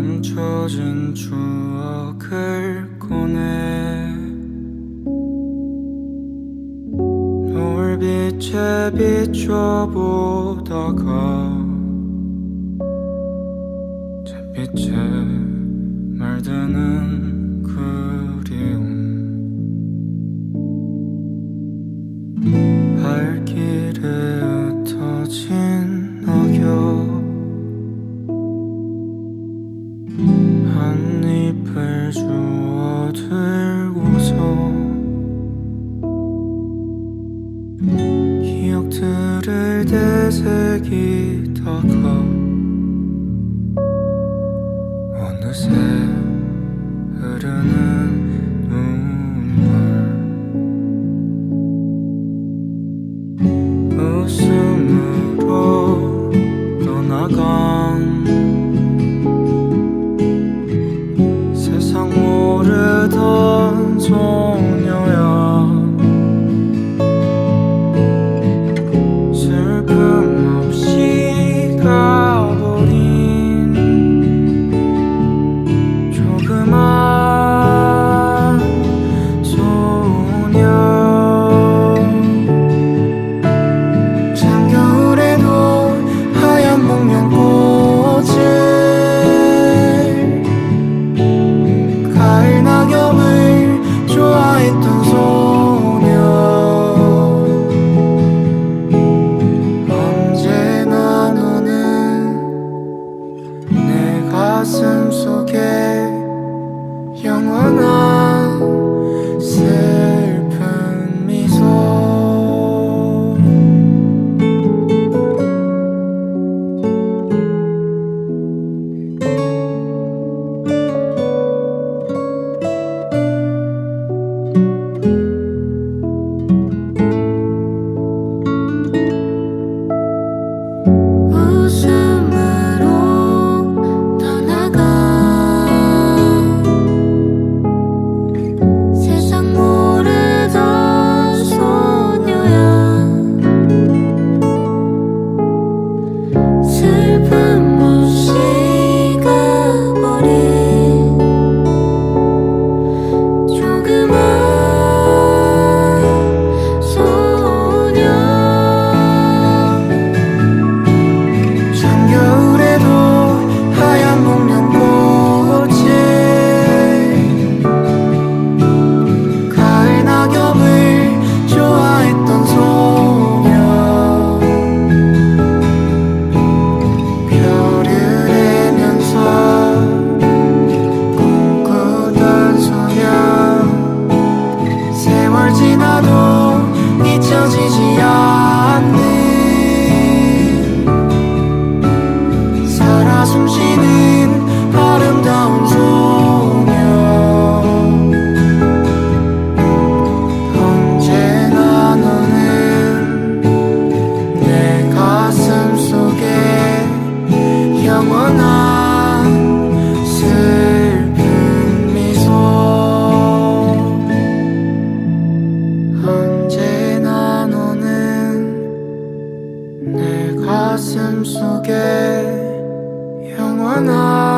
멈춰진 추억을 꺼내. 노을빛에 비춰보다가 잿빛에 말드는 영원한 슬픈 미소. 언제나 너는 내 가슴 속에 영원한